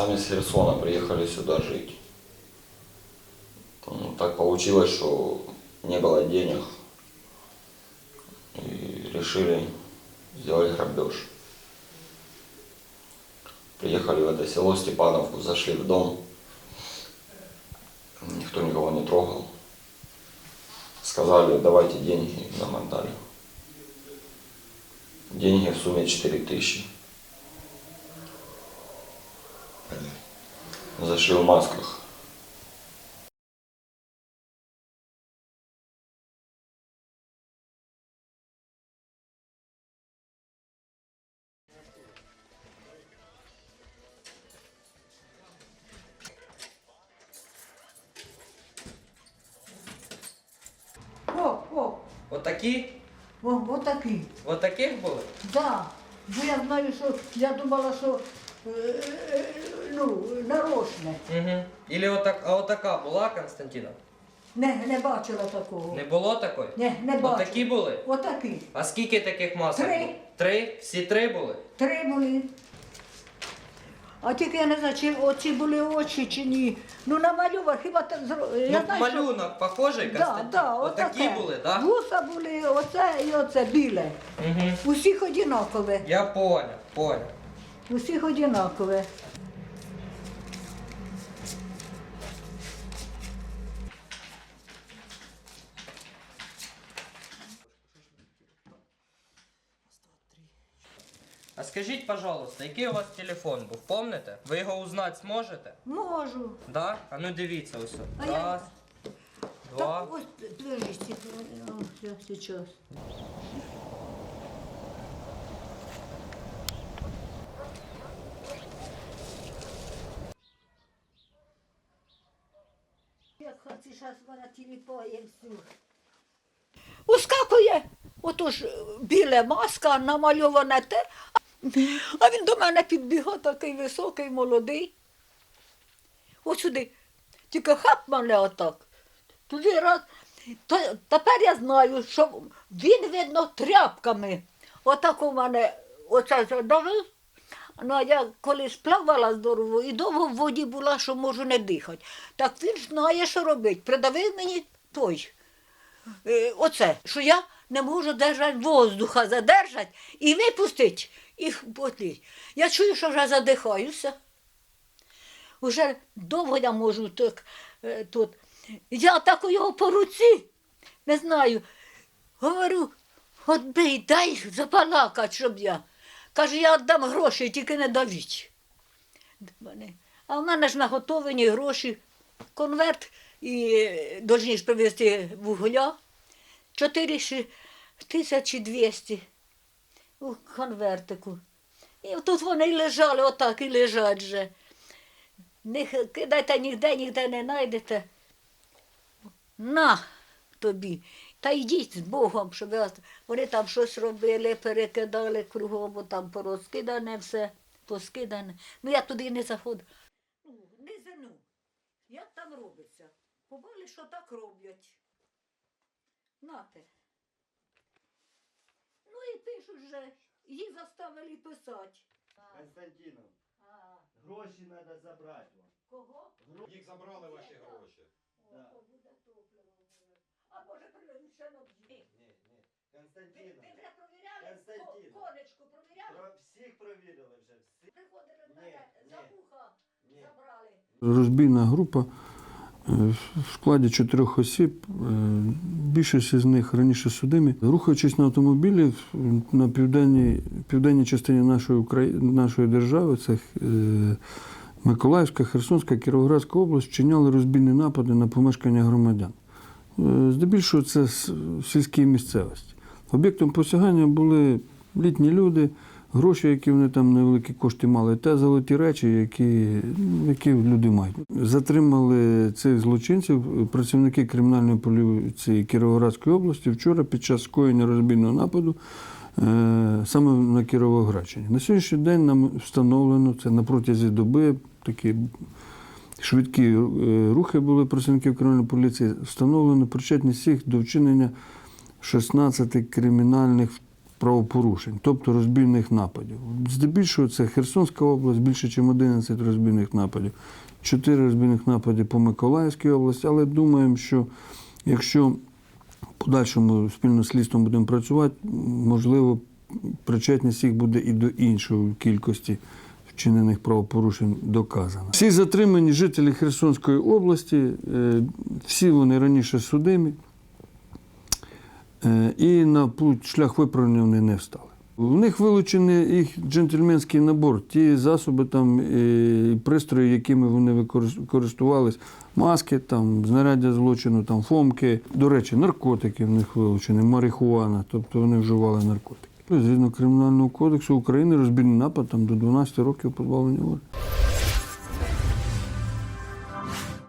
Сами с Херсона приехали сюда жить. Ну, так получилось, что не было денег. И решили сделать грабеж. Приехали в это село Степановку, зашли в дом. Никто никого не трогал. Сказали, давайте деньги, нам отдали. Деньги в сумме 4 тысячи. Зашли в масках. О, о, Отакі? о, отакий. Отаких були? Да. Бо я знаю, що я думала, що ну, нарочне. Угу. Ілі отак, а отака була, Константіна? Не, не бачила такого. Не було такої? Не, не бачила. Отакі були? Отакий. А скільки таких масок? Три. було? Три? Всі три були? Три були. А тільки я не знаю, чи оці були очі чи ні. Ну намалював, хіба так зро... я ну, знаю, що- малюнок похожий, Да, Константин? да, Отакі отаке. були, так? Вуса були, оце і оце біле. Угу. Усіх одинакове. Я понял, понял. Усіх одинакове. А скажіть, пожалуйста, який у вас телефон був, помните? Ви його узнати зможете? Можу. Да? А ну дивіться ось. А я- Раз, два. Так, ось, подождите, о, сейчас. Як хочеш, зараз вона тіліпає всю. Ускакує, отож біля маска, намальоване те, а він до мене підбігав такий високий, молодий. Ось сюди. Тільки хап мене отак. Туди раз. То, тепер я знаю, що він, видно, тряпками. Отак у мене оце задавив. Ну, а я колись плавала здорово і довго в воді була, що можу не дихати. Так він знає, що робить. Придавив мені той. Е, оце, що я не можу держати воздуха, задержати і випустити, і потліть. Я чую, що вже задихаюся. Уже довго я можу так, е, тут. Я так у його по руці, не знаю. Говорю, от бий, дай запалакать, щоб я. Каже, я віддам гроші, тільки не давіть. А в мене ж наготовлені гроші, конверт і должні ж привезти вугля. 4200 у конвертику. І тут вони й лежали, отак і лежать же. Не кидайте ніде, ніде не знайдете. На тобі. Та йдіть з Богом, щоб я... вони там щось робили, перекидали кругом, бо там порозкидане все, поскидане. Ну я туди не заходжу. Ну, не зину. Як там робиться? Побачили, що так роблять. Нате. Ну і пишуть же, їх заставили писати. Константинов, гроші треба забрати вам. кого? Їх забрали ваші гроші. О, Да. буде топливо. А може ще на бджі? Ні, ні. Ви, ви вже провіряли? Константин. Ко- Конечку провіряли? про всіх провірили вже, всі. Приходили в Ні, за ні. вуха, Ні. забрали. Розбійна група е, в складі чотирьох осіб, е, більшість з них раніше судимі. Рухаючись на автомобілі в- на південній, південній частині нашої, Украї... нашої держави, це е, Миколаївська, Херсонська, Кіровоградська область, вчиняли розбійні напади на помешкання громадян. Е, Здебільшого це сільські місцевості. Об'єктом посягання були літні люди, гроші, які вони там невеликі кошти мали, та золоті речі, які, які люди мають. Затримали цих злочинців працівники кримінальної поліції Кіровоградської області вчора під час скоєння розбійного нападу е, саме на Кіровоградщині. На сьогоднішній день нам встановлено це на протязі доби такі швидкі е, рухи були працівників кримінальної поліції. Встановлено причетність всіх до вчинення 16 кримінальних правопорушень, тобто розбійних нападів. Здебільшого це Херсонська область, більше ніж 11 розбійних нападів, 4 розбійних напади по Миколаївській області, але думаємо, що якщо подальшому спільно слідством будемо працювати, можливо, причетність їх буде і до іншої кількості вчинених правопорушень доказана. Всі затримані жителі Херсонської області, е, всі вони раніше судимі, е, і на шлях виправлення вони не встали. У них вилучений їх джентльменський набор, ті засоби там, і пристрої, якими вони користувались, маски, там, знаряддя злочину, там, фомки. До речі, наркотики в них вилучені, марихуана, тобто вони вживали наркотики. Згідно Кримінального кодексу України розбійний напад там, до 12 років позбавлення волі.